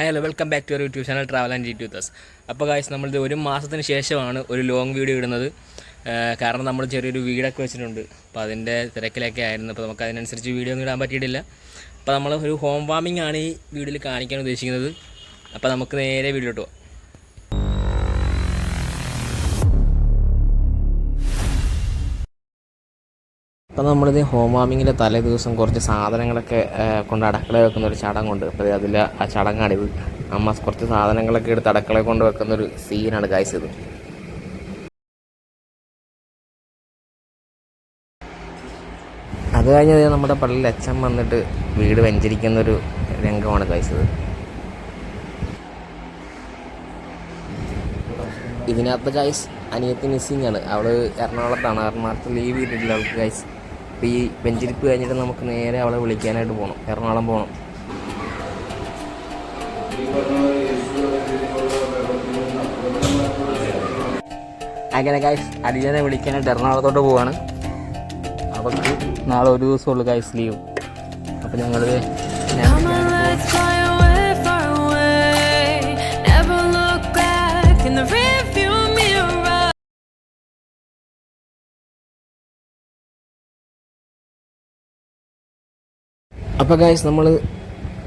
Hi hello welcome back to your YouTube channel travel and G ട്യൂത്തേഴ്സ് അപ്പോൾ guys നമ്മളിത് ഒരു മാസത്തിന് ശേഷമാണ് ഒരു ലോങ് വീഡിയോ ഇടുന്നത്. കാരണം നമ്മൾ ചെറിയൊരു വീടൊക്കെ വെച്ചിട്ടുണ്ട്. അപ്പോൾ അതിന്റെ തിരക്കിലൊക്കെ ആയിരുന്നു. അപ്പോൾ നമുക്ക് അതിനനുസരിച്ച് വീഡിയോ ഒന്നും ഇടാൻ പറ്റിയിട്ടില്ല. അപ്പോൾ നമ്മൾ ഒരു ഹോം വാമിംഗ് ആണ് ഈ വീഡിയോയിൽ കാണിക്കാൻ ഉദ്ദേശിക്കുന്നത്. അപ്പോൾ നമുക്ക് നേരെ വീഡിയോ ഇട്ടു അപ്പോൾ നമ്മളിത് ഹോം വാമിങ്ങിന്റെ തലേ ദിവസം കുറച്ച് സാധനങ്ങളൊക്കെ കൊണ്ട് അടക്കള വെക്കുന്ന ഒരു ചടങ്ങുണ്ട് അപ്പോൾ അതിൽ ആ ചടങ്ങാണിത് അമ്മ കുറച്ച് സാധനങ്ങളൊക്കെ എടുത്ത് അടക്കള കൊണ്ട് വെക്കുന്ന ഒരു സീനാണ് കായ്സ് ഇത്. അത് കഴിഞ്ഞത് നമ്മുടെ പള്ളിയിൽ അച്ഛൻ വന്നിട്ട് വീട് വെഞ്ചരിക്കുന്ന ഒരു രംഗമാണ് കാഴ്ചത് ഇതിനകത്ത് ഗൈസ് അനിയത്തി മിസ്സിങ് ആണ്. അവൾ എറണാകുളത്താണ്. എറണാകുളത്ത് ലീവ് ചെയ്തിട്ടില്ല അവൾക്ക് ഗൈസ് അപ്പോൾ ഈ ബെഞ്ചിരിപ്പ് കഴിഞ്ഞിട്ട് നമുക്ക് നേരെ അവളെ വിളിക്കാനായിട്ട് പോകണം എറണാകുളം പോകണം അങ്ങനെ ഗൈസ് അടിയനെ വിളിക്കാനായിട്ട് എറണാകുളത്തോട്ട് പോവാണ്. അവർക്ക് നാളെ ഒരു ദിവസമുള്ളൂ ഗൈസ് ലീവ് അപ്പോൾ ഞങ്ങൾ Come അപ്പോൾ ഗായ്സ് നമ്മൾ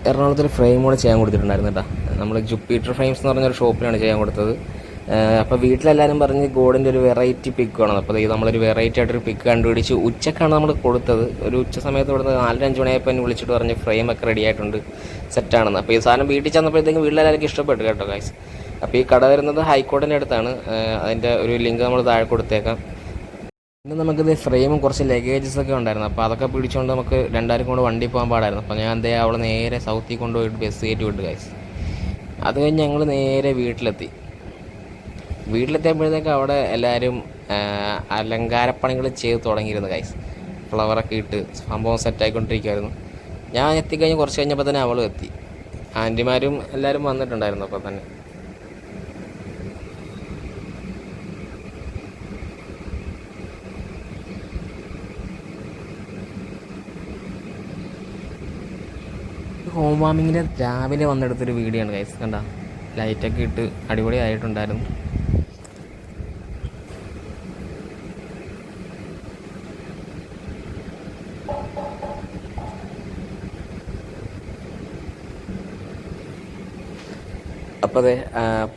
എറണാകുളത്തൊരു ഫ്രെയിം കൂടെ ചെയ്യാൻ കൊടുത്തിട്ടുണ്ടായിരുന്നു കേട്ടോ നമ്മൾ ജുപ്പീറ്റർ ഫ്രെയിംസ് എന്ന് പറഞ്ഞൊരു ഷോപ്പിലാണ് ചെയ്യാൻ കൊടുത്തത്. അപ്പോൾ വീട്ടിലെല്ലാവരും പറഞ്ഞ് ഗോഡിന്റെ ഒരു വെറൈറ്റി പിക്ക് വേണം. അപ്പോൾ ഇത് നമ്മളൊരു വെറൈറ്റി ആയിട്ടൊരു പിക്ക് കണ്ടുപിടിച്ച് ഉച്ചക്കാണ് നമ്മൾ കൊടുത്തത്. ഒരു ഉച്ച സമയത്ത് ഇവിടുന്ന് നാലര അഞ്ച് മണിയായപ്പോൾ എന്നെ വിളിച്ചിട്ട് പറഞ്ഞ് ഫ്രെയിമൊക്കെ റെഡി ആയിട്ടുണ്ട്. സെറ്റാണെന്ന് അപ്പോൾ ഈ സാധനം വീട്ടിൽ ചെന്നപ്പോഴത്തേക്കും വീട്ടിലെല്ലാവർക്കും ഇഷ്ടപ്പെട്ടു കേട്ടോ ഗൈസ് അപ്പോൾ ഈ കട വരുന്നത് ഹൈക്കോടതിന്റെ അടുത്താണ്. അതിന്റെ ഒരു ലിങ്ക് നമ്മൾ താഴെ കൊടുത്തേക്കാം. പിന്നെ നമുക്കിത് ഫ്രെയിമും കുറച്ച് ലഗേജസ് ഒക്കെ ഉണ്ടായിരുന്നു. അപ്പോൾ അതൊക്കെ പിടിച്ചുകൊണ്ട് നമുക്ക് രണ്ടായിരം കൊണ്ട് വണ്ടി പോകാൻ പാടായിരുന്നു. അപ്പോൾ ഞാൻ എന്തേ അവളെ നേരെ സൗത്തിൽ കൊണ്ടുപോയിട്ട് ബസ് കയറ്റി വിട്ടു ഗൈസ് അത് കഴിഞ്ഞ് ഞങ്ങൾ നേരെ വീട്ടിലെത്തി. വീട്ടിലെത്തിയപ്പോഴത്തേക്ക് അവിടെ എല്ലാവരും അലങ്കാരപ്പണികൾ ചെയ്ത് തുടങ്ങിയിരുന്നു ഗൈസ് ഫ്ലവറൊക്കെ ഇട്ട് സംഭവം സെറ്റായിക്കൊണ്ടിരിക്കുമായിരുന്നു ഞാൻ എത്തിക്കഴിഞ്ഞ് കുറച്ച് കഴിഞ്ഞപ്പോൾ തന്നെ അവളും എത്തി. ആന്റിമാരും എല്ലാവരും വന്നിട്ടുണ്ടായിരുന്നു അപ്പോൾ തന്നെ. ഹോം വാമിങ്ങിന് രാവിലെ വന്നെടുത്തൊരു വീഡിയോ ആണ് ഗൈസ് കണ്ട? ലൈറ്റൊക്കെ ഇട്ട് അടിപൊളി ആയിട്ടുണ്ടായിരുന്നു അപ്പോൾ അതെ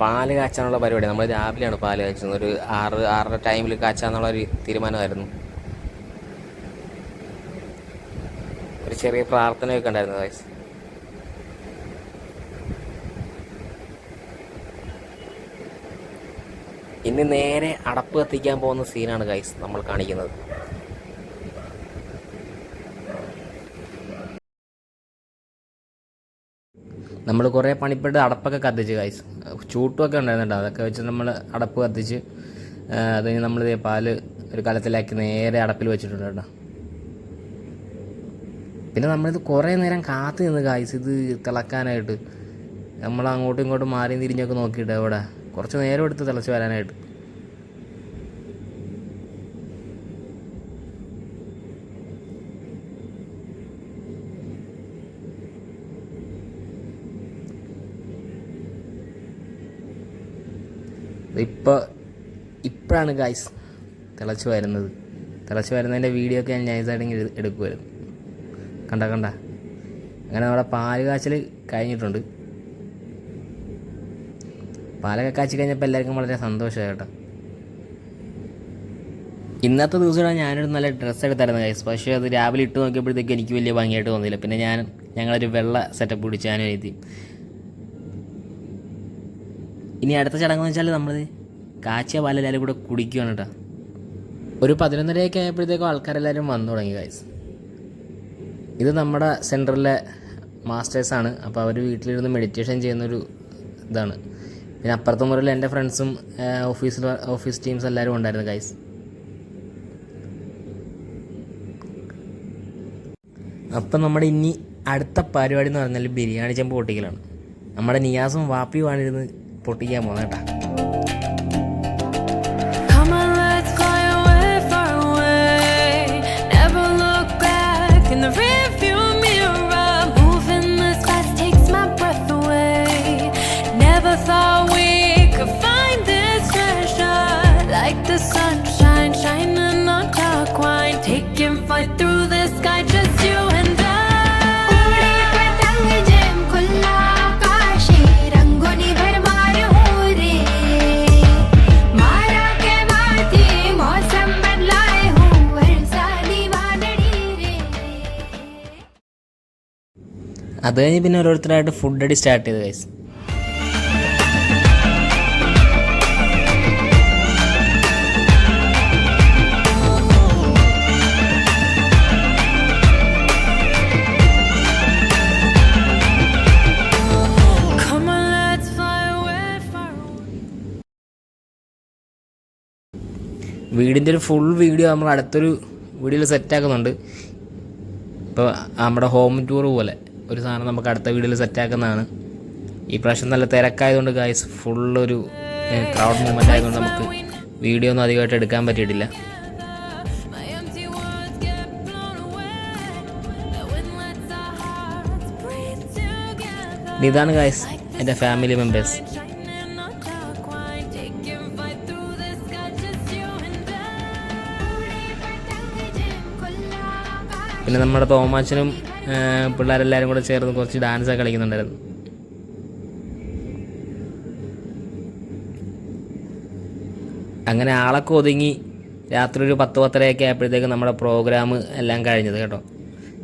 പാൽ കാച്ചാനുള്ള പരിപാടി. നമ്മൾ രാവിലെയാണ് പാൽ കാച്ചുന്നത്. ഒരു ആറ് ആറര ടൈമിൽ കാച്ചാന്നുള്ള ഒരു തീരുമാനമായിരുന്നു. ഒരു ചെറിയ പ്രാർത്ഥനയൊക്കെ ഉണ്ടായിരുന്നു ഗൈസ് ഇനി നേരെ അടപ്പ് കത്തിക്കാൻ പോകുന്ന സീനാണ് ഗൈസ് നമ്മൾ കാണിക്കുന്നത്. നമ്മൾ കുറേ പണിപ്പെട്ട് അടപ്പൊക്കെ കത്തിച്ച് ഗൈസ് ചൂട്ടുമൊക്കെ ഉണ്ടായിരുന്നുണ്ട്. അതൊക്കെ വെച്ച് നമ്മൾ അടപ്പ് കത്തിച്ച് അത് നമ്മൾ പാൽ ഒരു കലത്തിലാക്കി നേരെ അടപ്പിൽ വെച്ചിട്ടുണ്ട് കേട്ടോ. പിന്നെ നമ്മളിത് കുറേ നേരം കാത്തു നിന്ന് ഗൈസ് ഇത് തിളക്കാനായിട്ട്. നമ്മൾ അങ്ങോട്ടും ഇങ്ങോട്ടും മാറി തിരിഞ്ഞൊക്കെ നോക്കിയിട്ട് അവിടെ കുറച്ച് നേരം എടുത്ത് തിളച്ച് വരാനായിട്ട്. ഇപ്പോൾ ഇപ്പോഴാണ് ഗൈസ് തിളച്ച് വരുന്നത്. തിളച്ച് വരുന്നതിന്റെ വീഡിയോ ഒക്കെ ഞാൻ നൈസായിട്ട് എടുക്കുമായിരുന്നു കണ്ട കണ്ട. അങ്ങനെ നമ്മുടെ പാൽ കാച്ചൽ കഴിഞ്ഞിട്ടുണ്ട്. പാലൊക്കെ കാച്ചി കഴിഞ്ഞപ്പോൾ എല്ലാവർക്കും വളരെ സന്തോഷമായി കേട്ടോ. ഇന്നത്തെ ദിവസം ഞാനൊരു നല്ല ഡ്രസ്സ് എടുത്തായിരുന്നു കൈസ് പക്ഷേ അത് രാവിലെ ഇട്ട് നോക്കിയപ്പോഴത്തേക്ക് എനിക്ക് വലിയ ഭംഗിയായിട്ട് തോന്നിയില്ല. പിന്നെ ഞാൻ ഞങ്ങളൊരു വെള്ള സെറ്റപ്പ് പിടിച്ച് ഞാനും എഴുതി. ഇനി അടുത്ത ചടങ്ങെന്ന് വെച്ചാൽ നമ്മൾ കാച്ചിയ പാലെല്ലാവരും കൂടെ കുടിക്കുകയാണ് കേട്ടോ. ഒരു പതിനൊന്നരയൊക്കെ ആയപ്പോഴത്തേക്കും ആൾക്കാരെല്ലാവരും വന്നു തുടങ്ങി കൈസ് ഇത് നമ്മുടെ സെന്ററിലെ മാസ്റ്റേഴ്സാണ് അപ്പോൾ അവർ വീട്ടിലിരുന്ന് മെഡിറ്റേഷൻ ചെയ്യുന്നൊരു ഇതാണ്. പിന്നെ അപ്പുറത്തെ മുറിയിൽ എന്റെ ഫ്രണ്ട്സും ഓഫീസിൽ ഓഫീസ് ടീംസ് എല്ലാവരും ഉണ്ടായിരുന്നു ഗൈസ് അപ്പം നമ്മുടെ ഇനി അടുത്ത പരിപാടി എന്ന് പറഞ്ഞാൽ ബിരിയാണി ചെമ്പ് പൊട്ടിക്കലാണ്. നമ്മുടെ നിയാസും വാപ്പിയുമാണ് ഇരുന്ന് പൊട്ടിക്കാൻ പോകുന്നത് കേട്ടോ. അത് കഴിഞ്ഞ് പിന്നെ ഓരോരുത്തരായിട്ട് ഫുഡ് അടി സ്റ്റാർട്ട് ചെയ്ത് ഗൈസ് away. വീടിന്റെ ഒരു ഫുൾ വീഡിയോ നമ്മൾ അടുത്തൊരു വീഡിയോയിൽ സെറ്റാക്കുന്നുണ്ട് ഇപ്പോൾ നമ്മുടെ ഹോം ടൂർ പോലെ. ഒരു സാധനം നമുക്ക് അടുത്ത വീഡിയോയിൽ സെറ്റാക്കുന്നതാണ് ഈ പ്രാവശ്യം നല്ല തിരക്കായതുകൊണ്ട് ഗായ്സ് ഫുള്ളൊരു ക്രൗഡ് മൂവ്മെന്റ് ആയതുകൊണ്ട് നമുക്ക് വീഡിയോ ഒന്നും അധികമായിട്ട് എടുക്കാൻ പറ്റിയിട്ടില്ല ഇതാണ് ഗായ്സ് എന്റെ ഫാമിലി മെമ്പേഴ്സ്. പിന്നെ നമ്മുടെ തോമാച്ചനും പിള്ളേരെല്ലാവരും കൂടെ ചേർന്ന് കുറച്ച് ഡാൻസൊക്കെ കളിക്കുന്നുണ്ടായിരുന്നു. അങ്ങനെ ആളൊക്കെ ഒതുങ്ങി രാത്രി ഒരു പത്ത് പത്തരയൊക്കെ ആയപ്പോഴത്തേക്ക് നമ്മുടെ പ്രോഗ്രാം എല്ലാം കഴിഞ്ഞത് കേട്ടോ.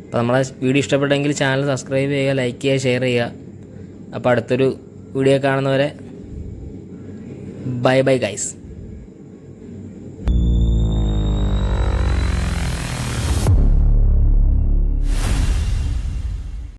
അപ്പോൾ നമ്മളെ വീഡിയോ ഇഷ്ടപ്പെട്ടെങ്കിൽ ചാനൽ സബ്സ്ക്രൈബ് ചെയ്യുക ലൈക്ക് ചെയ്യുക ഷെയർ ചെയ്യുക. അപ്പോൾ അടുത്തൊരു വീഡിയോ കാണുന്നവരെ ബൈ ബൈ ഗൈസ്